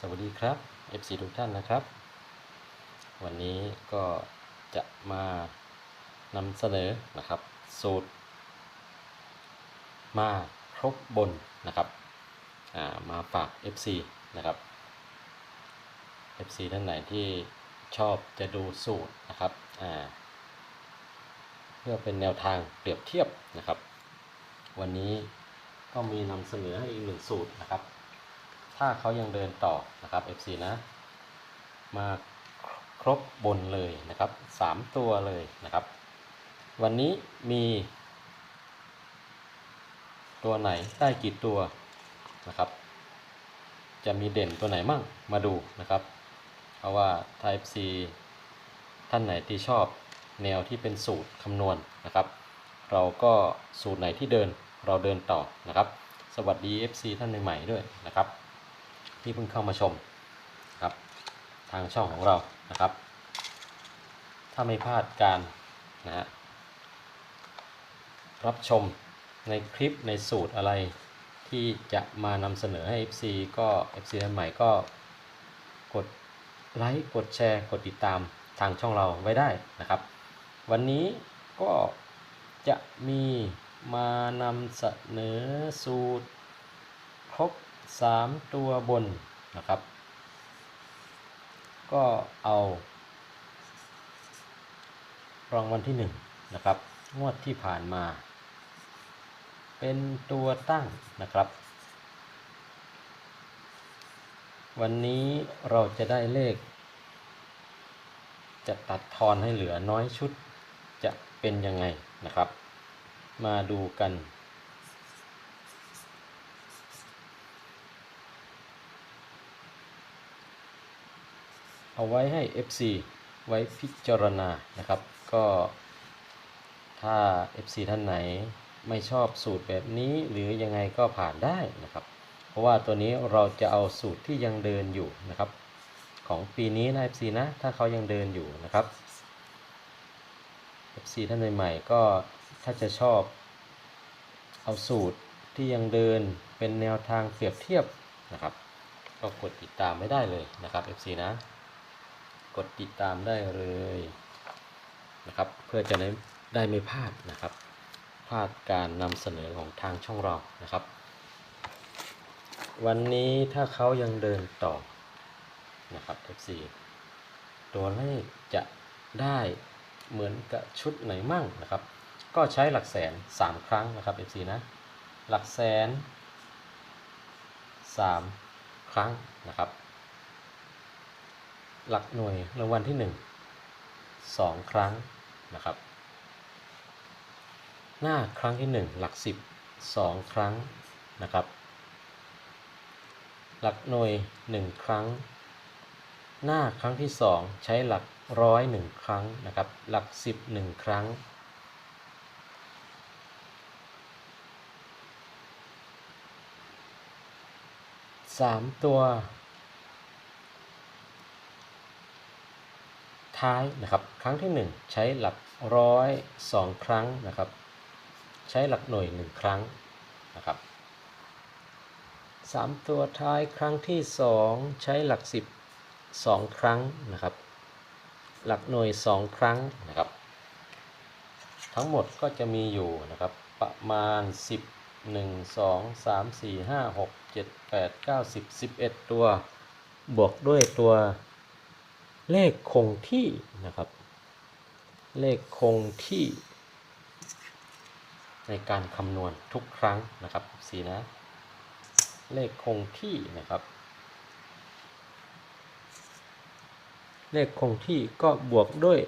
สวัสดีครับ FC ทุกท่านนะครับ วันนี้ก็จะมานำเสนอนะครับ สูตร มาครบบนนะครับามาฝาก FC นะครับ FC ท่านไหนที่ชอบจะดูสูตรนะครับเพื่อเป็นแนวทางเปรียบเทียบนะครับ วันนี้ก็มีนำเสนอให้อีกหนึ่งสูตรนะครับ ถ้าเขายังเดินต่อนะครับ FC นะ มาครบบนเลยนะครับ 3 ตัวเลยนะครับ วันนี้มี ตัวไหนได้กี่ตัวนะครับ จะมีเด่นตัวไหนมั่งมาดูนะครับ เพราะว่า Type C ท่านไหนที่ชอบแนวที่เป็นสูตรคำนวณนะครับ เราก็สูตรไหนที่เดินเราเดินต่อนะครับ สวัสดี FC ท่านใหม่ๆด้วยนะครับ ที่เพิ่งเข้ามาชมครับทางช่องของเรานะครับ ถ้าไม่พลาดการนะฮะรับชมในคลิปในสูตรอะไรที่จะมานำเสนอให้ FC ก็ FC ท่านใหม่ก็กดไลค์กดแชร์กดติดตามทางช่องเราไว้ได้นะครับ วันนี้ก็จะมีมานำเสนอสูตรครบ 3 ตัวบนนะครับ ก็เอารางวัลที่1นะครับงวดที่ผ่านมา เป็นตัวตั้งนะครับ วันนี้เราจะได้เลข จะตัดทอนให้เหลือน้อยชุดจะเป็นยังไงนะครับ มาดูกัน เอาไว้ให้ FC ไว้พิจารณานะครับ ก็ถ้า FC ท่านไหนไม่ชอบสูตรแบบนี้หรือยังไงก็ผ่านได้นะครับ เพราะว่าตัวนี้เราจะเอาสูตรที่ยังเดินอยู่นะครับ ของปีนี้นะ FC นะ ถ้าเขายังเดินอยู่นะครับ FC ท่านใหม่ๆก็ถ้าจะชอบเอาสูตรที่ยังเดินเป็นแนวทางเปรียบเทียบนะครับ ก็กดติดตามไม่ได้เลยนะครับ FC นะ กดติดตามได้เลยนะครับเพื่อจะได้ได้ไม่พลาดนะครับพลาดการนำเสนอของทางช่องเรานะครับ วันนี้ถ้าเขายังเดินต่อนะครับ FC ตัวเลขจะได้เหมือนกับชุดไหนมั่งนะครับ ก็ใช้หลักแสน 3 ครั้งนะครับ FC นะ หลักแสน 3 ครั้งนะครับ หลักหน่วยรางวัลที่ 1 2 ครั้งนะครับ หน้าครั้งที่ 1 หลัก 10 2 ครั้งนะครับ หลักหน่วย 1 ครั้ง หน้าครั้งที่ 2 ใช้หลักร้อยหนึ่งครั้งนะครับ หลัก 10 1 ครั้งสามตัว ท้ายนะครับ ครั้งที่ 1 ใช้หลักร้อยสองครั้งนะครับ ใช้หลักหน่วย 1 ครั้งนะครับสามตัวท้ายครั้งที่ 2 ใช้หลัก 10 2 ครั้งนะครับ หลักหน่วย 2 ครั้งนะครับ ทั้งหมดก็จะมีอยู่นะครับประมาณ 10 1 2 3 4 5 6 7 8 9 10 11 ตัว บวกด้วยตัว เลขคงที่นะครับ เลขคงที่ ในการคำนวณทุกครั้งนะครับสีนะ เลขคงที่นะครับ เลขคงที่ก็บวกด้วย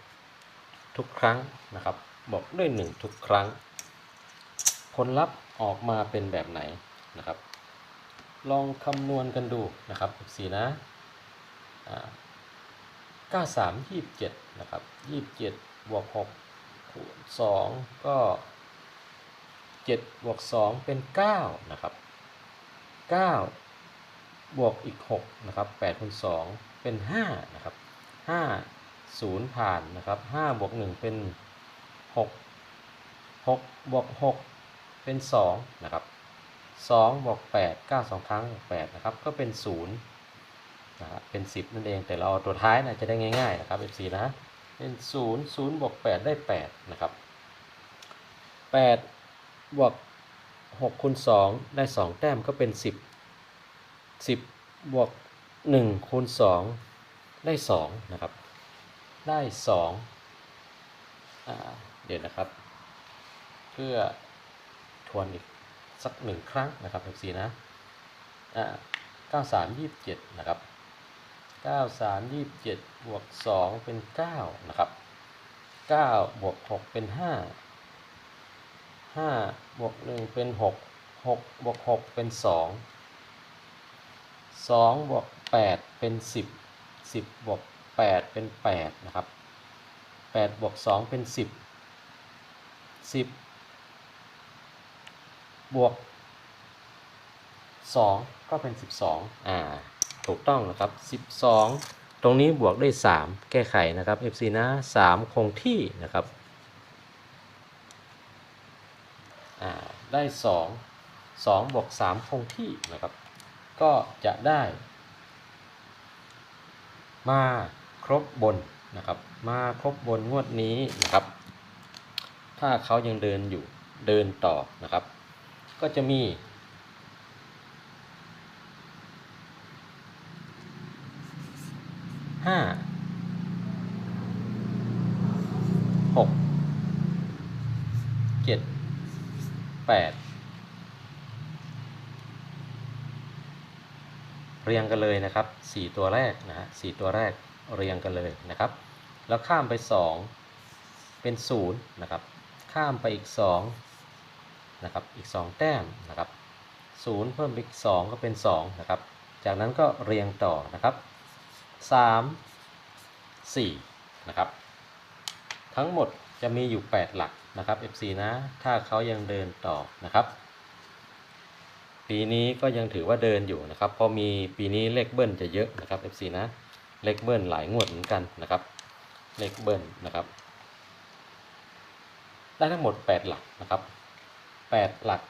1 ทุกครั้งนะครับบวกด้วย 1 ทุกครั้ง ผลลัพธ์ออกมาเป็นแบบไหนนะครับ ลองคำนวณกันดูนะครับสีนะ 93 27 นะครับ 27 บวก6คูณ2ก็ 7 บวก 2 เป็น 9 นะครับ 9 บวกอีก 6 นะครับ8คูณ2เป็น 5 นะครับ 5 0 ผ่านนะครับ5บวก1เป็น 6 6 บวก 6 เป็น 2 นะครับ2บวก8 9 2 ครั้ง8นะครับ ก็เป็น 0 นะเป็น 10 นั่นเอง แต่เราเอาตัวท้ายนะจะได้ง่ายๆนะครับ FC นะ เป็น 0 0บวก8ได้ 8 นะครับ 8 บวก6คูณ2ได้ 2 แต้มก็เป็น 10 10 บวก1คูณ2ได้ 2 นะครับ ได้2อ่าเดี๋ยวนะครับ เพื่อทวนอีกสักหนึ่งครั้งนะครับ FC นะอ่า93 27 นะครับ 93 27บวก2เป็น 9 นะครับ 9 บวก 6 เป็น 5 5 บวก 1 เป็น 6 6 บวก 6 เป็น 2 2 บวก 8 เป็น 10 10 บวก 8 เป็น 8 นะครับ 8 บวก 2 เป็น 10 10 บวก 2 ก็เป็น 12 อ่า ถูกต้องนะครับ 12 ตรงนี้บวกได้ 3 แก้ไขนะครับ FC นะ 3 คงที่นะครับได้ 2 2บวก3คงที่นะครับ ก็จะได้มาครบบนนะครับ มาครบบนงวดนี้นะครับ ถ้าเขายังเดินอยู่เดินต่อนะครับ ก็จะมี ห้าหกเจ็ดแปดเรียงกันเลยนะครับสี่ตัวแรกนะฮะสี่ตัวแรกเรียงกันเลยนะครับ แล้วข้ามไปสองเป็นศูนย์นะครับ ข้ามไปอีกสองนะครับ อีก 2 แต้มนะครับ0เพิ่มอีก 2 ก็เป็น2นะครับ จากนั้นก็เรียงต่อนะครับ 3 4 นะครับ ทั้งหมดจะมีอยู่ 8 หลักนะครับ FC นะ ถ้าเขายังเดินต่อนะครับ ปีนี้ก็ยังถือว่าเดินอยู่นะครับ เพราะมีปีนี้เลขเบิ้ลจะเยอะนะครับ FC นะ เลขเบิ้ลหลายงวดเหมือนกันนะครับ เลขเบิ้ลนะครับ ได้ทั้งหมด 8 หลักนะครับ 8 หลัก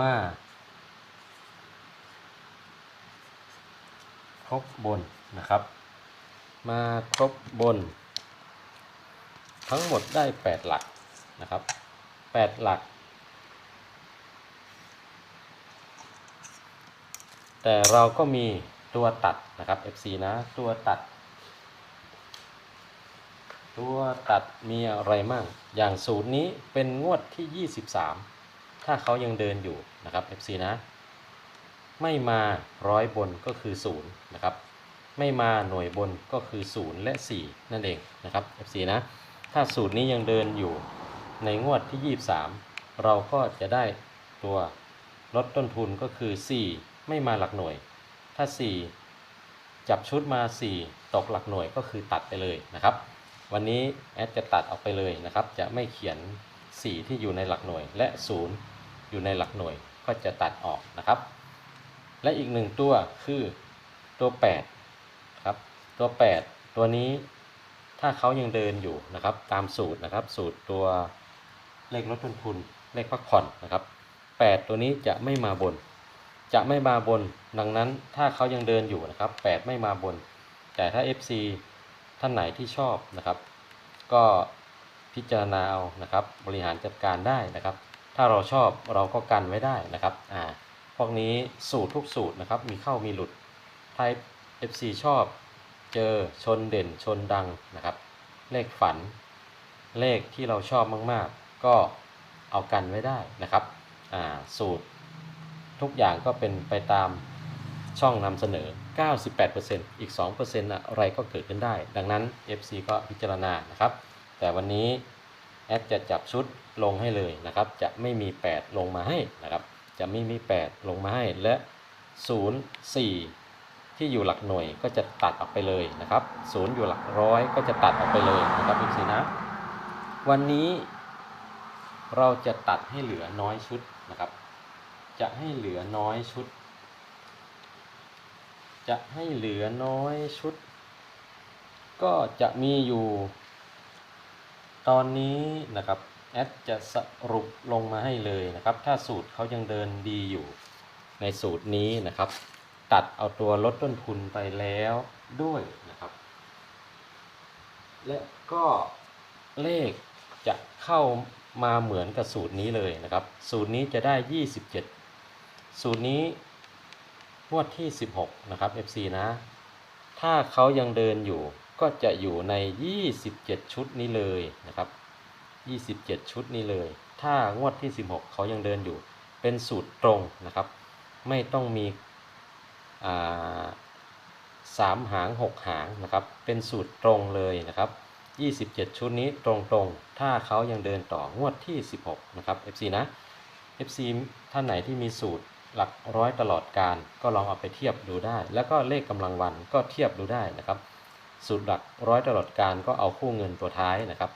มา ครบบนนะครับ มาครบบน ทั้งหมดได้ 8 หลักนะครับ 8 หลัก แต่เราก็มีตัวตัดนะครับ FC นะตัวตัด ตัวตัดมีอะไรมั่ง อย่างศูนย์นี้เป็นงวดที่ 23 ถ้าเขายังเดินอยู่นะครับ FC นะ ไม่มาร้อยบนก็คือ0นะครับไม่มาหน่วยบนก็คือ 0 และ 4 นั่นเองนะครับ FC นะ ถ้าสูตรนี้ยังเดินอยู่ในงวดที่ 23 เราก็จะได้ตัวลดต้นทุนก็คือ 4 ไม่มาหลักหน่วย ถ้า 4 จับชุดมา 4 ตกหลักหน่วยก็คือตัดไปเลยนะครับ วันนี้แอดจะตัดออกไปเลยนะครับ จะไม่เขียน 4 ที่อยู่ในหลักหน่วยและ 0 อยู่ในหลักหน่วยก็จะตัดออกนะครับ และอีกหนึ่งตัวคือตัว 8 ครับ ตัว 8 ตัวนี้ถ้าเขายังเดินอยู่นะครับ ตามสูตรนะครับ สูตรตัวเลขลดต้นทุนเลขพักผ่อนนะครับ 8 ตัวนี้จะไม่มาบน จะไม่มาบน ดังนั้นถ้าเขายังเดินอยู่นะครับ 8 ไม่มาบน แต่ถ้า FC ท่านไหนที่ชอบนะครับ ก็พิจารณาเอานะครับ บริหารจัดการได้นะครับ ถ้าเราชอบเราก็กันไว้ได้นะครับ อ่า พวกนี้สูตรทุกสูตรนะครับ มีเข้ามีหลุดถ้า FC ชอบ เจอชนเด่นชนดังนะครับ เลขฝัน เลขที่เราชอบมากๆ ก็เอากันไว้ได้นะครับสูตรทุกอย่างก็เป็นไปตามช่องนำเสนอ 98%อีก2%นะอะไรก็เกิดขึ้นได้ ดังนั้น FC ก็พิจารณานะครับ แต่วันนี้แอดจะจับชุดลงให้เลยนะครับ จะไม่มี 8 ลงมาให้นะครับ จะไม่มี 8 ลงมาให้และ 0 4 ที่อยู่หลักหน่วยก็จะตัดออกไปเลยนะครับ 0 อยู่หลักร้อยก็จะตัดออกไปเลยนะครับ FC นะ วันนี้ เราจะตัดให้เหลือน้อยชุดนะครับ จะให้เหลือน้อยชุด จะให้เหลือน้อยชุด ก็จะมีอยู่ ตอนนี้นะครับ แอดจะสรุปลงมาให้เลยนะครับ ถ้าสูตรเขายังเดินดีอยู่ในสูตรนี้นะครับ ตัดเอาตัวลดต้นทุนไปแล้วด้วยนะครับ และก็เลขจะเข้ามาเหมือนกับสูตรนี้เลยนะครับ สูตรนี้จะได้ 27 สูตรนี้งวดที่ 16 นะครับ FC นะ ถ้าเขายังเดินอยู่ก็จะอยู่ใน 27 ชุดนี้เลยนะครับ 27 ชุดนี้เลย ถ้างวดที่ 16 เขายังเดินอยู่ เป็นสูตรตรงนะครับ ไม่ต้องมีสามหางหกหางนะครับ เป็นสูตรตรงเลยนะครับ 27 ชุดนี้ตรงๆ ถ้าเขายังเดินต่องวดที่ 16 นะครับ FC นะ FC ท่านไหนที่มีสูตรหลักร้อยตลอดการก็ลองเอาไปเทียบดูได้ แล้วก็เลขกำลังวันก็เทียบดูได้นะครับ สูตรหลักร้อยตลอดการก็เอาคู่เงินตัวท้ายนะครับ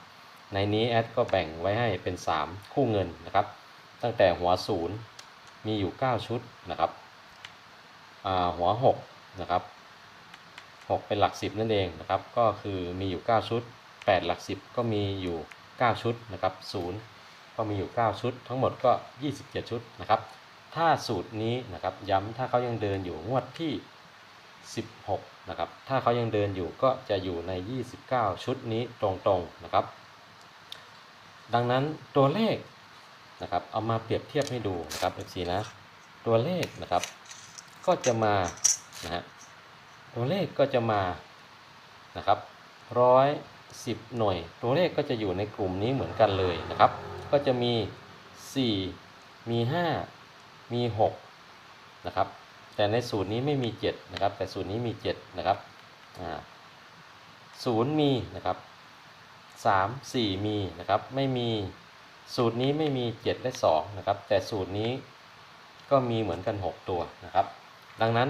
ในนี้แอดก็แบ่งไว้ให้เป็น 3 คู่เงินนะครับ ตั้งแต่หัวศูนย์มีอยู่ 9 ชุดนะครับหัว6นะครับ6 เป็นหลัก 10 นั่นเองนะครับ ก็คือมีอยู่ 9 ชุด 8 หลัก 10 ก็มีอยู่ 9 ชุดนะครับ0ก็มีอยู่ 9 ชุด ทั้งหมดก็ 27 ชุดนะครับ ถ้าสูตรนี้นะครับย้ำถ้าเขายังเดินอยู่งวดที่ 16นะครับถ้าเขายังเดินอยู่ก็จะอยู่ใน 29 ชุดนี้ตรงๆนะครับ ดังนั้นตัวเลขนะครับเอามาเปรียบเทียบให้ดูนะครับ FC นะตัวเลขนะครับ ก็จะมานะฮะตัวเลขก็จะมานะครับร้อยสิบหน่วย ตัวเลขก็จะอยู่ในกลุ่มนี้เหมือนกันเลยนะครับ ก็จะมี 4 มี 5 มี 6 นะครับ แต่ในสูตรนี้ไม่มี 7 นะครับ แต่สูตรนี้มี 7 นะครับอ่าศูนย์มีนะครับ สามสี่มีนะครับไม่มีสูตรนี้ไม่มี 7 และ 2 นะครับ แต่สูตรนี้ก็มีเหมือนกัน 6 ตัวนะครับ ดังนั้น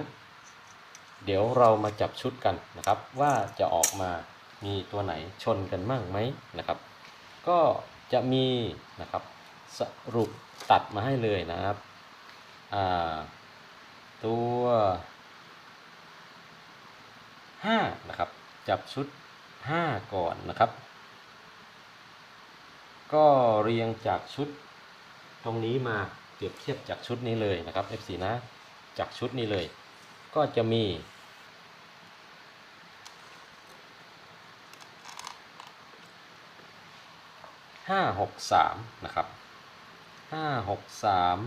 เดี๋ยวเรามาจับชุดกันนะครับ ว่าจะออกมามีตัวไหนชนกันมั่งไหมนะครับ ก็จะมีนะครับสรุปตัดมาให้เลยนะครับตัว 5 นะครับ จับชุด 5 ก่อนนะครับ ก็เรียงจากชุดตรงนี้มาเปรียบเทียบจากชุดนี้เลยนะครับ F4 นะ จากชุดนี้เลย ก็จะมี ห้าหกสามนะครับห้าหกสาม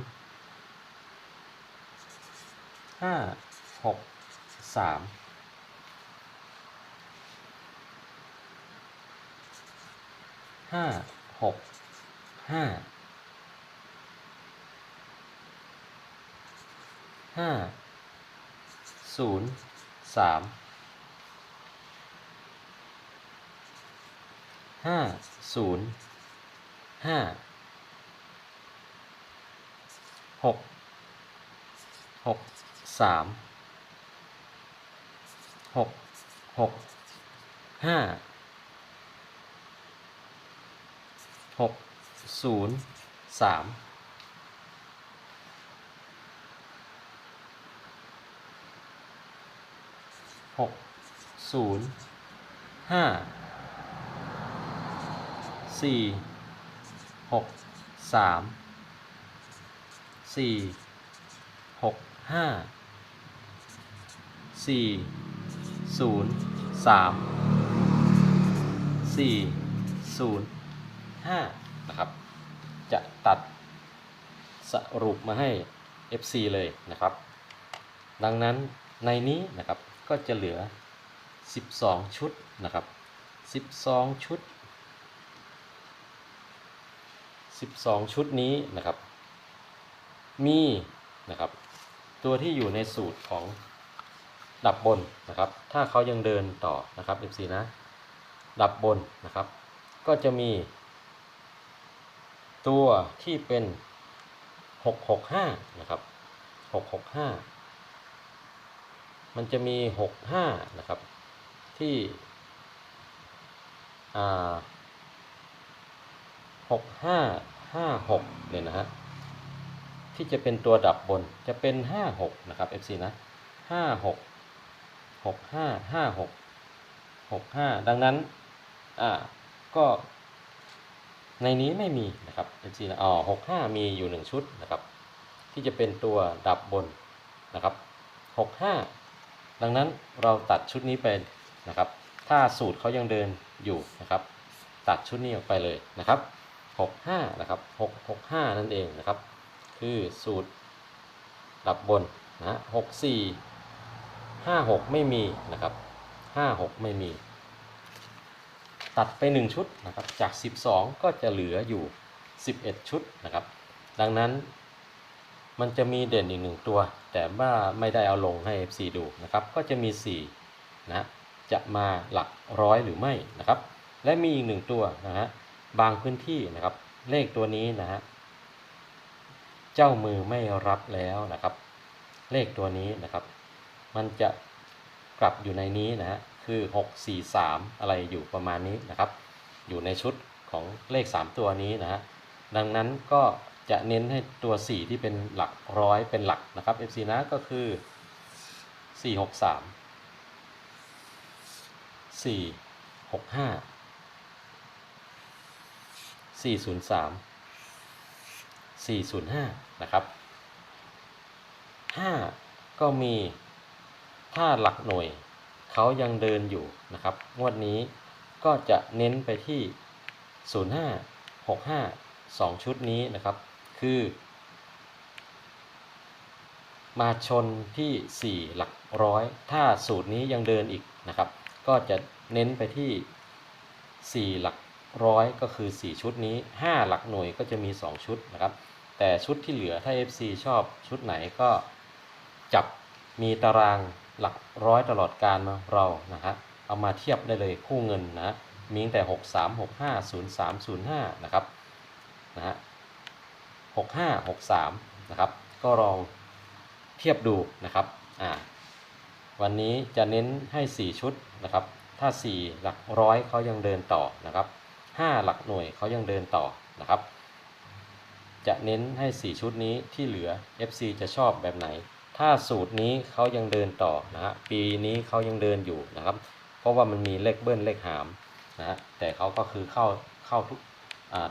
ห้าหกสามห้า หกห้าห้าศูนย์สามห้าศูนย์ห้าหกหกสามหกหกห้า หกศูนย์สามหกศูนย์ห้าสี่หกสามสี่หกห้าสี่ศูนย์สามสี่ศูนย์ 5นะครับ จะตัดสรุปมาให้ FC เลยนะครับ ดังนั้นในนี้นะครับก็จะเหลือ 12 ชุดนะครับ 12 ชุด 12 ชุดนี้นะครับ มีนะครับ ตัวที่อยู่ในสูตรของดับบนนะครับ ถ้าเขายังเดินต่อนะครับ FC นะ ดับบนนะครับ ก็จะมี ตัวที่เป็น 665 นะครับ 665 มันจะมี 65 นะครับ ที่อ่า6556เนี่ยนะฮะที่จะเป็นตัวดับบนจะเป็น56นะครับ FC นะ56 65 56 65ดังนั้นอ่าก็ ในนี้ไม่มีนะครับ FC นะอ๋อหกห้ามีอยู่หนึ่งชุดนะครับ ที่จะเป็นตัวดับบนนะครับหกห้าดังนั้นเราตัดชุดนี้ไปนะครับ ถ้าสูตรเขายังเดินอยู่นะครับ ตัดชุดนี้ออกไปเลยนะครับหกห้านะครับหกหกห้านั่นเองนะครับ คือสูตรดับบนนะหกสี่ห้าหกไม่มีนะครับห้าหกไม่มี ตัดไป 1 ชุดนะครับจาก 12 ก็จะเหลืออยู่ 11 ชุดนะครับ ดังนั้นมันจะมีเด่นอีกหนึ่งตัว แต่ว่าไม่ได้เอาลงให้ FC ดูนะครับ ก็จะมี 4 นะ จะมาหลักร้อยหรือไม่นะครับ และมีอีกหนึ่งตัวนะฮะบางพื้นที่นะครับ เลขตัวนี้นะฮะเจ้ามือไม่รับแล้วนะครับ เลขตัวนี้นะครับ มันจะกลับอยู่ในนี้นะฮะ คือ 6 4 3 อะไรอยู่ประมาณนี้นะครับ อยู่ในชุดของเลข 3 ตัวนี้นะฮะดังนั้นก็จะเน้นให้ตัว 4 ที่เป็นหลักร้อยเป็นหลักนะครับ FC นะก็คือ 4 6 3 4 6 5 4 0 3 4 0 5 นะครับ 5 ก็มีถ้าหลักหน่วย เขายังเดินอยู่นะครับ งวดนี้ก็จะเน้นไปที่ 05 65 2 ชุดนี้นะครับ คือ มาชนที่ 4 หลักร้อย ถ้าสูตรนี้ยังเดินอีกนะครับ ก็จะเน้นไปที่ 4 หลักร้อยก็คือ 4 ชุดนี้ 5 หลักหน่วยก็จะมี 2 ชุดนะครับ แต่ชุดที่เหลือถ้า FC ชอบชุดไหนก็จับมีตาราง หลักร้อยตลอดการเรานะฮะเอามาเทียบได้เลยคู่เงินนะมีตั้งแต่ 6 3 6 5 0 3 0 5นะครับนะฮะ6 5 6 3นะครับก็ลองเทียบดูนะครับอ่าวันนี้จะเน้นให้ 4 ชุดนะครับถ้า 4 หลักร้อยเขายังเดินต่อนะครับ 5 หลักหน่วยเขายังเดินต่อนะครับ จะเน้นให้ 4 ชุดนี้ที่เหลือ FC จะชอบแบบไหน ถ้าสูตรนี้เขายังเดินต่อนะฮะปีนี้เขายังเดินอยู่นะครับ เพราะว่ามันมีเลขเบิ้ลเลขหามนะฮะแต่เขาก็คือเข้าเข้าทุก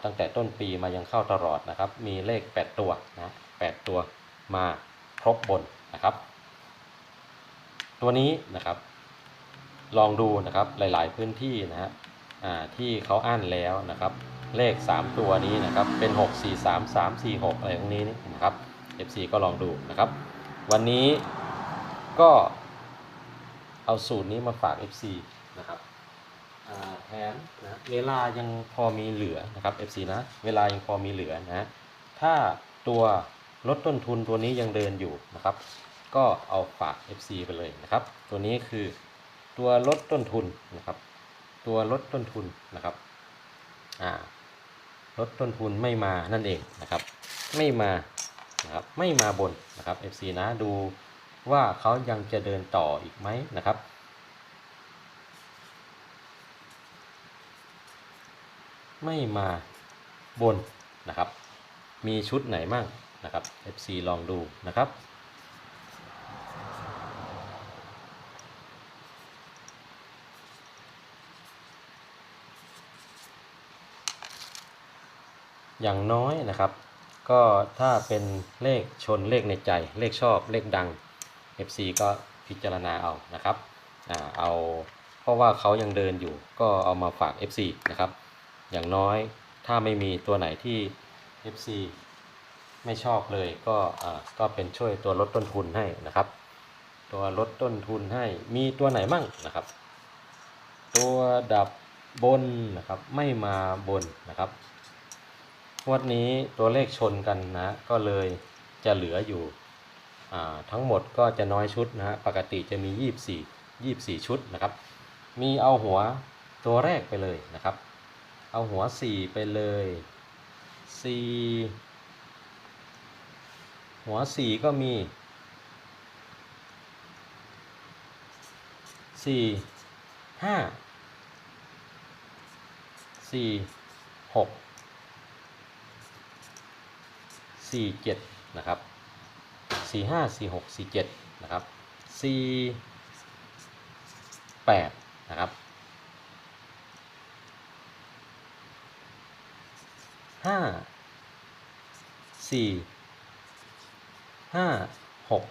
ตั้งแต่ต้นปีมายังเข้าตลอดนะครับ มีเลข 8 ตัวนะ8ตัวมาครบบนนะครับ ตัวนี้นะครับ ลองดูนะครับหลาย ๆ พื้นที่นะฮะที่เขาอ่านแล้วนะครับ เลข 3 ตัวนี้นะครับเป็น 6 4 3 3 4 6 อะไรพวกนี้นี่นะครับ FC ก็ลองดูนะครับ วันนี้ก็เอาสูตรนี้มาฝาก FC นะครับแถมนะเวลายังพอมีเหลือนะครับ FC นะเวลายังพอมีเหลือนะถ้าตัวลดต้นทุนตัวนี้ยังเดินอยู่นะครับ ก็เอาฝาก FC ไปเลยนะครับ ตัวนี้คือตัวลดต้นทุนนะครับ ตัวลดต้นทุนนะครับอ่าลดต้นทุนไม่มานั่นเองนะครับ ไม่มา นะครับไม่มาบนนะครับ FC นะดูว่าเขายังจะเดินต่ออีกไหมนะครับไม่มาบนนะครับ มีชุดไหนมั่งนะครับ FC ลองดูนะครับ อย่างน้อยนะครับ ก็ถ้าเป็นเลขชนเลขในใจเลขชอบเลขดัง FC ก็พิจารณาเอานะครับอ่าเอาเพราะว่าเขายังเดินอยู่ก็เอามาฝาก FC นะครับ อย่างน้อยถ้าไม่มีตัวไหนที่ FC ไม่ชอบเลยก็อ่าก็เป็นช่วยตัวลดต้นทุนให้นะครับ ตัวลดต้นทุนให้มีตัวไหนมั่งนะครับ ตัวดับบนนะครับไม่มาบนนะครับ วดนี้ตัวเลขชนกันนะ ก็เลยจะเหลืออยู่ทั้งหมดก็จะน้อยชุดนะฮะปกติจะมี 24 24 ชุดนะครับ มีเอาหัวตัวแรกไปเลยนะครับ เอาหัว 4 ไปเลย 4 หัว 4 ก็มี 4 5 4 6 สี่เจ็ดนะครับสี่ห้าสี่หกสี่เจ็ดนะครับสี่แปดนะครับห้าสี่ห้าหก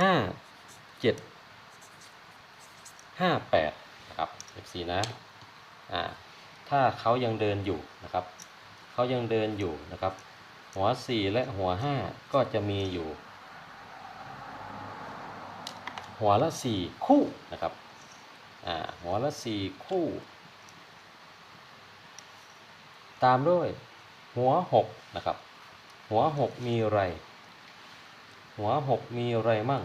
ห้าเจ็ดห้าแปดนะครับ F4 นะ อ่า ถ้าเขายังเดินอยู่นะครับ เขายังเดินอยู่นะครับ หัว 4 และหัว 5 ก็จะมีอยู่ หัวละ 4 คู่นะครับอ่าหัวละ 4 คู่ ตามด้วยหัว 6 นะครับ หัว 6 มีอะไร หัว 6 มีอะไรมั่ง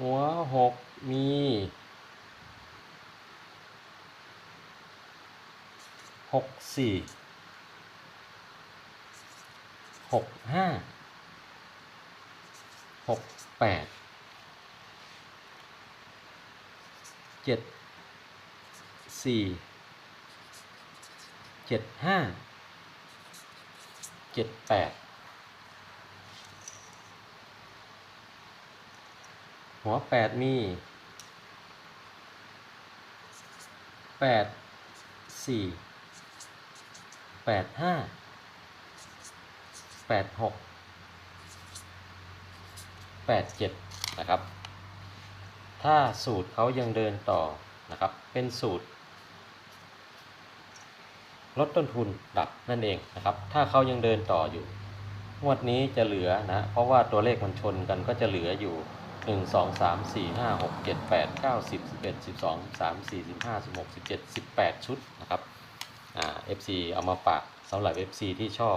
หัว 6 มี หกสี่หกห้าหกแปดเจ็ดสี่เจ็ดห้าเจ็ดแปดหัวแปดมีแปดสี่ ปดห้าแปดหกแปดเจ็ดนะครับ ถ้าสูตรเขายังเดินต่อนะครับ เป็นสูตร ลดต้นทุนดับนั่นเองนะครับ ถ้าเขายังเดินต่ออยู่ งวดนี้จะเหลือนะ เพราะว่าตัวเลขมันชนกันก็จะเหลืออยู่1 2 3 4 5 6 7 8 9 10 11 12 13 14 15 16 17 18ชุดนะครับ อ่า FC เอามาฝากสำหรับ FC ที่ชอบ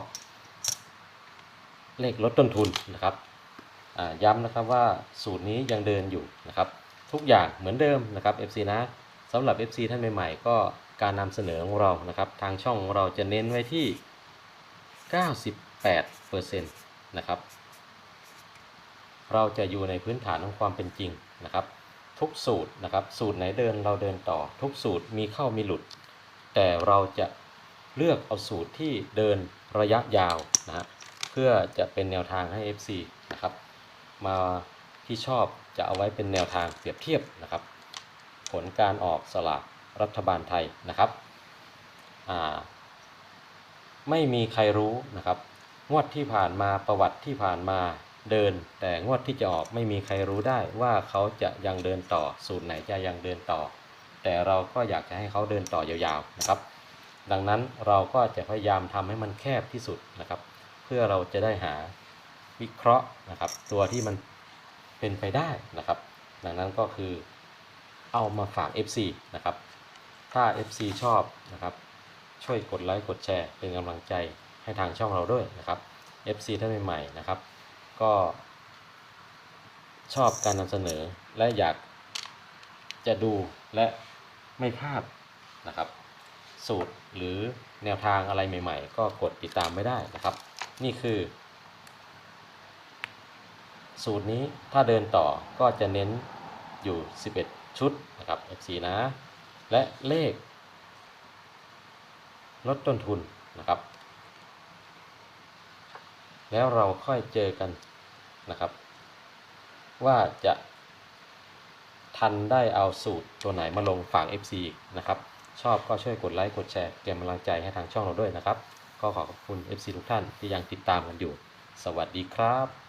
เลขลดต้นทุนนะครับย้ำนะครับว่าสูตรนี้ยังเดินอยู่นะครับ ทุกอย่างเหมือนเดิมนะครับ FC นะสำหรับ FC ท่านใหม่ๆ ก็การนำเสนอของเรานะครับ ทางช่องของเราจะเน้นไว้ที่ 98%นะครับ เราจะอยู่ในพื้นฐานของความเป็นจริงนะครับ ทุกสูตรนะครับ สูตรไหนเดินเราเดินต่อ ทุกสูตรมีเข้ามีหลุด แต่เราจะเลือกเอาสูตรที่เดินระยะยาวนะฮะเพื่อจะเป็นแนวทางให้ FC นะครับมาที่ชอบจะเอาไว้เป็นแนวทางเปรียบเทียบนะครับ ผลการออกสลากรัฐบาลไทยนะครับไม่มีใครรู้นะครับ งวดที่ผ่านมาประวัติที่ผ่านมาเดิน แต่งวดที่จะออกไม่มีใครรู้ได้ว่าเขาจะยังเดินต่อสูตรไหนจะยังเดินต่อ แต่เราก็อยากจะให้เขาเดินต่อยาวๆนะครับ ดังนั้นเราก็จะพยายามทำให้มันแคบที่สุดนะครับ เพื่อเราจะได้หาวิเคราะห์นะครับ ตัวที่มันเป็นไปได้นะครับ ดังนั้นก็คือเอามาฝาก FC นะครับ ถ้า FC ชอบนะครับ ช่วยกดไลค์กดแชร์เป็นกำลังใจให้ทางช่องเราด้วยนะครับ FC ท่านใหม่ๆนะครับ ก็ ชอบการนำเสนอและอยากจะดูและ ไม่พลาดนะครับ สูตรหรือแนวทางอะไรใหม่ๆ ก็กดติดตามไม่ได้นะครับ นี่คือ สูตรนี้ถ้าเดินต่อก็จะเน้นอยู่ 11 ชุดนะครับ FC นะ และเลข ลดต้นทุนนะครับ แล้วเราค่อยเจอกันนะครับ ว่าจะ ทันได้เอาสูตรตัวไหนมาลงฝาก FC อีกนะครับ ชอบก็ช่วยกดไลค์กดแชร์เป็นกำลังใจให้ทางช่องเราด้วยนะครับ ก็ขอขอบคุณ FC ทุกท่านที่ยังติดตามกันอยู่ สวัสดีครับ